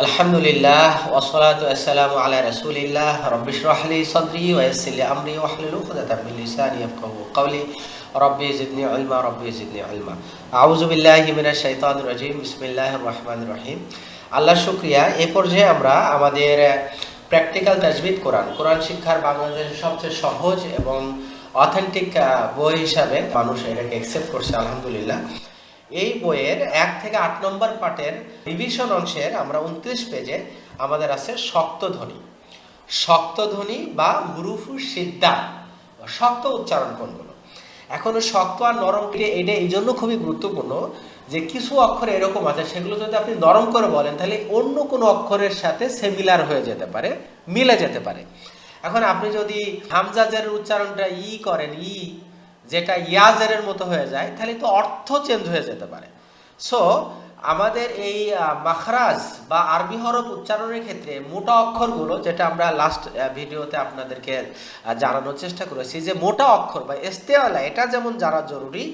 আলহামদুলিল্লাহ ওসলাতু আসসালামু আলা রাসূলিল্লাহ। রব্বি ইশরাহ লি সাদরি ওয়া ইয়াসসির লি আমরি ওয়াহলুল উকদাতাম মিন লিসানি ইয়াফকাহু কওলি। রব্বি জিদনি ইলমা রব্বি জিদনি ইলমা আউযু বিল্লাহি মিনাশ শাইতানির রাজিম, বিসমিল্লাহির রহমানির রহিম। আল্লাহ শুকরিয়া। এই পর্যায়ে আমরা আমাদের প্র্যাকটিক্যাল তাজবিদ কোরআন। কোরআন শিক্ষার বাংলাদেশের সবচেয়ে সহজ এবং অথেন্টিক বই হিসাবে মানুষ এটাকে অ্যাকসেপ্ট করছে, আলহামদুলিল্লাহ। এই বইয়ের এক থেকে আট নম্বর পার্টের রিভিশন অংশের আমরা উনত্রিশ পেজে আমাদের আছে শক্তধ্বনি। শক্তধ্বনি বা হুরুফু সিদ্ধা শক্ত উচ্চারণ কোনগুলো? এখন শক্ত আর নরম এটা এই জন্য খুবই গুরুত্বপূর্ণ যে কিছু অক্ষর এরকম আছে, সেগুলো যদি আপনি নরম করে বলেন, তাহলে অন্য কোনো অক্ষরের সাথে সেমিলার হয়ে যেতে পারে, মিলে যেতে পারে। এখন আপনি যদি হামজাজের উচ্চারণটা ই করেন, ই যেটা ইয়াজের মতো হয়ে যায়, তাহলে তো অর্থ চেঞ্জ হয়ে যেতে পারে। সো আমাদের এই মাখরাজ বা আরবি হরফ উচ্চারণের ক্ষেত্রে মোটা অক্ষরগুলো, যেটা আমরা লাস্ট ভিডিওতে আপনাদেরকে জানানোর চেষ্টা করেছি, যে মোটা অক্ষর বা এস্তেওয়ালা এটা যেমন জানা জরুরি,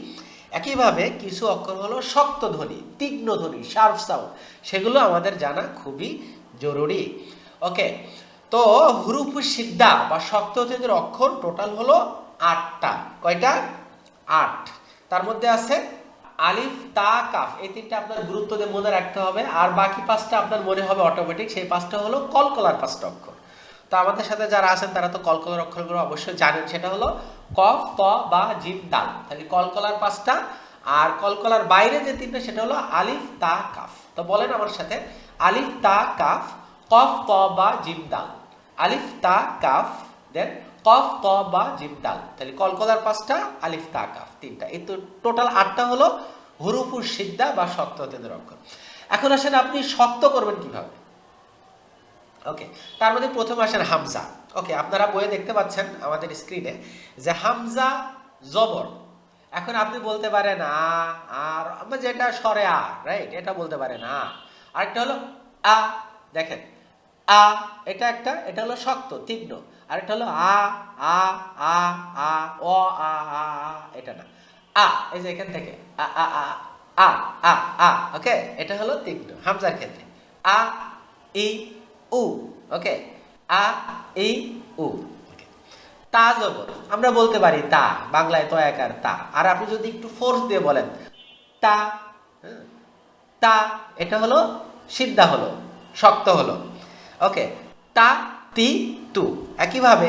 একইভাবে কিছু অক্ষর হলো শক্ত ধ্বনি, তীক্ষ্ণ ধ্বনি শার্প সাউন্ড সেগুলো আমাদের জানা খুবই জরুরি। ওকে তো হুরুফ সিদ্ধা বা শক্ত অক্ষর টোটাল হলো আটটা। কয়টা? আট। তার মধ্যে আছে আলিফ, তা, কাফ। এই তিনটা আপনার গুরুত্ব দিয়ে মনে রাখতে হবে। আর বাকি পাঁচটা আপনার মনে হবে অটোমেটিক সেই পাঁচটা হলো কলকলার পাঁচটা অক্ষর। তো আমাদের সাথে যারা আছেন, তারা তো কলকলার অক্ষরগুলো অবশ্যই জানেন। সেটা হলো কফ ক বা, জিম, দাল। তাহলে কলকলার পাঁচটা আর কলকলার বাইরে যে তিনটা, সেটা হলো আলিফ, তা, কাফ। তো বলেন আমার সাথে, আলিফ, তা, কাফ, কফ ক বা, জিম, দাল। আলিফ, তা, কাফ, দেন কফ, ত, বা জিম দাল তাহলে কলকলার পাঁচটা, আলিফ, তা, কাফ, তিনটা। এই তো টোটাল আটটা হলো হুরুফুর সিদ্ধা বা শক্ত তেদের অক্ষর এখন আসেন আপনি শক্ত করবেন কীভাবে? ওকে, তার মধ্যে প্রথম আসেন হামজা। ওকে, আপনারা বইয়ে দেখতে পাচ্ছেন আমাদের স্ক্রিনে যে হামজা জবর। এখন আপনি বলতে পারেন আ, আর যেটা সরে আ রাইট এটা বলতে পারেন আ। আরেকটা হলো আ, দেখেন। আ, এটা একটা, এটা হলো শক্ত, তীক্ষ্ণ। আরেকটা হলো আ আ আ আ অ আ আ এটা না আ এই যে এখান থেকে আ আ আ আ আ আ ওকে এটা হলো তীক্ষ্ণ হামজার ক্ষেত্রে আ ই উ ওকে আ ই উ তা জবর আমরা বলতে পারি তা বাংলায় তো একার তা আর আপনি যদি একটু ফোর্স দিয়ে বলেন তা হ্যাঁ, তা এটা হলো সিদ্ধা হলো শক্ত হলো ওকে তা তি তু। একইভাবে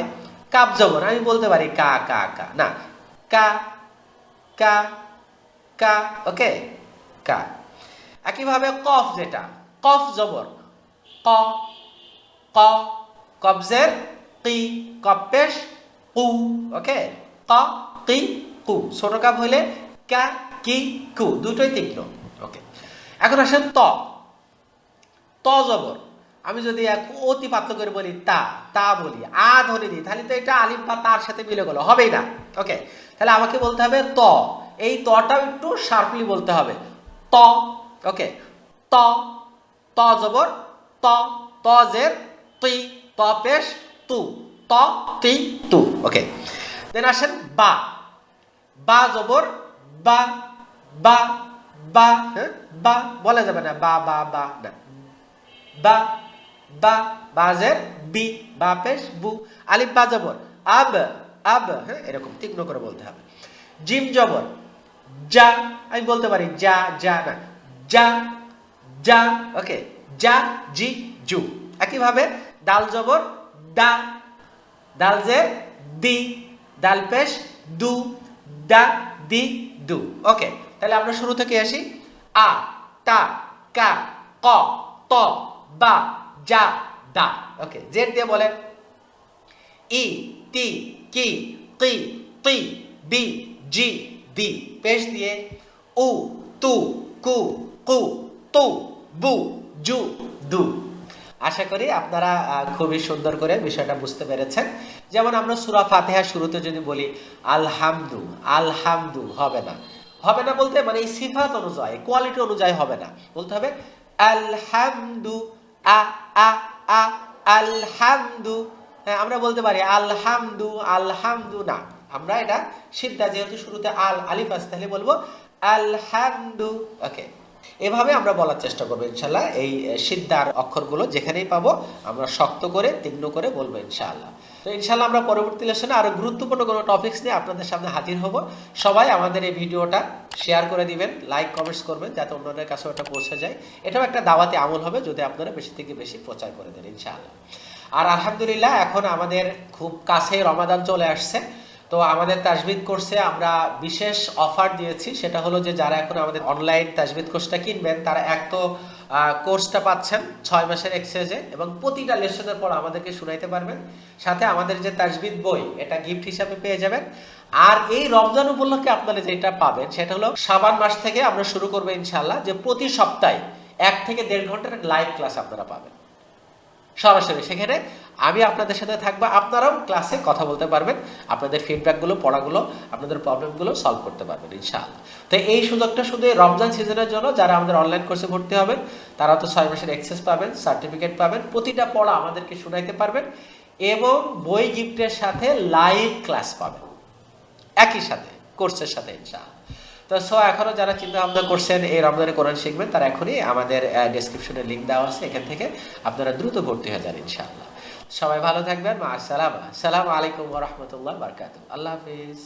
কাপ জবর আমি বলতে পারি কা কা কা। না, কা কা কা, ওকে? কা। একইভাবে কফ যেটা, কফ জবর ক ক, কবজের কি কপেশ, কু, ওকে? ক কি কু। ছোট কাপ হইলে কা, কি, কু, দুটোই তীক্ষ্ণ, ওকে? এখন আসেন ত। ত জবর আমি যদি এক অতি পাত্র করে বলি তা তা বলি, আ ধরে দিই তাহলে তো এটা আলিফ বা তার সাথে মিলে গেল, হবেই না। ওকে, তাহলে আমাকে বলতে হবে ত, এই তটাও একটু শার্পলি বলতে হবে। ত, ওকে, ত ত জবর, ত ত জের তুই ত পেশ, তু, ত, তি, তু, ওকে। দেন আসেন বা বা জবর, বা বা বা হ্যাঁ বা, বলা যাবে না, বা বা বা, না। বা বা বাজের বি, বা পেশ, বু, আলিফ, বা জবর। আব আব হ্যাঁ এরকম তীক্ষ্ণ করে বলতে হবে। জিম, জবর। যা, আমি বলতে পারি যা যা না। যা যা, ওকে, যা, জি, জু। একইভাবে দাল জবর, দা। দাল জে দি। দাল পেশ, দু। দা, দি, দু। ওকে, তাহলে আমরা শুরু থেকে আসি। আ, তা, কা, ক, ত, বা। যা, দা। ওকে জেড দিয়ে বলেন। ই, টি, কি কি তি, বি, জি, দি। পেশ দিয়ে উ, তু, কু কু, তু, বু, জু, দু। আশা করি আপনারা খুবই সুন্দর করে বিষয়টা বুঝতে পেরেছেন। যেমন আমরা সুরা ফাতেহা শুরুতে যদি বলি, আলহামদু আলহামদু, হবে না। হবে না বলতে মানে এই সিফাত অনুযায়ী, কোয়ালিটি অনুযায়ী হবে না। বলতে হবে, আলহামদু আ আ আ, আলহামদু হ্যাঁ আমরা বলতে পারি আলহামদু আলহামদু না। আমরা এটা সিদ্ধা যেহেতু শুরুতে আল, আলিফ আসতে তাহলে বলব আলহামদু, ওকে। এভাবে আমরা বলার চেষ্টা করব ইনশাল্লাহ এই সিদ্ধার অক্ষরগুলো যেখানেই পাবো, আমরা শক্ত করে, তীক্ষ্ণ করে বলব, ইনশাআল্লাহ। তো ইনশাল্লাহ আমরা পরবর্তী লেসনে আরও গুরুত্বপূর্ণ কোনো টপিকস নিয়ে আপনাদের সামনে হাজির হব। সবাই আমাদের এই ভিডিওটা শেয়ার করে দিবেন লাইক কমেন্টস করবেন, যাতে অন্যদের কাছে ওটা পৌঁছে যায়। এটাও একটা দাওয়াতে আমল হবে, যদি আপনারা বেশি থেকে বেশি প্রচার করে দেন, ইনশাআল্লাহ। আর আলহামদুলিল্লাহ, এখন আমাদের খুব কাছে রমাদান চলে আসছে। তো আমাদের তাজবিদ কোর্সে আমরা বিশেষ অফার দিয়েছি। সেটা হলো যে যারা এখন আমাদের অনলাইন তাজবিদ কোর্সটা কিনবেন, তারা এক তো কোর্সটা পাচ্ছেন ছয় মাসের এক্সচেঞ্জে এবং প্রতিটা লেসনের পর আমাদেরকে শুনাইতে পারবেন। সাথে আমাদের যে তাজবিদ বই, এটা গিফট হিসাবে পেয়ে যাবেন। আর এই রমজান উপলক্ষে আপনারা যেটা পাবেন, সেটা হলো সাবান মাস থেকে আমরা শুরু করব ইনশাল্লাহ যে প্রতি সপ্তাহে এক থেকে দেড় ঘণ্টার লাইভ ক্লাস আপনারা পাবেন। সরাসরি সেখানে আমি আপনাদের সাথে থাকব, আপনারাও ক্লাসে কথা বলতে পারবেন, আপনাদের ফিডব্যাকগুলো পড়াগুলো, আপনাদের প্রবলেমগুলো সলভ করতে পারবেন, ইনশাআল্লাহ। তো এই সুযোগটা শুধু রমজান সিজনের জন্য যারা আমাদের অনলাইন কোর্সে ভর্তি হবেন, তারা তো ছয় মাসের এক্সেস পাবেন সার্টিফিকেট পাবেন, প্রতিটা পড়া আমাদেরকে শোনাইতে পারবেন এবং বই গিফটের সাথে লাইভ ক্লাস পাবেন। একই সাথে কোর্সের সাথে, ইনশাআল্লাহ। তো সো এখনও যারা চিন্তা ভাবনা করছেন, এই রমজানে কোরআন শিখবেন, তারা এখনই আমাদের ডেসক্রিপশনে লিঙ্ক দেওয়া আছে, এখান থেকে আপনারা দ্রুত ভর্তি হয়ে যান, ইনশাআল্লাহ। সবাই ভালো থাকবেন মা আসসালাম আসসালামু আলাইকুম রহমতুল্লাহ বারকাত আল্লাহ হাফিজ।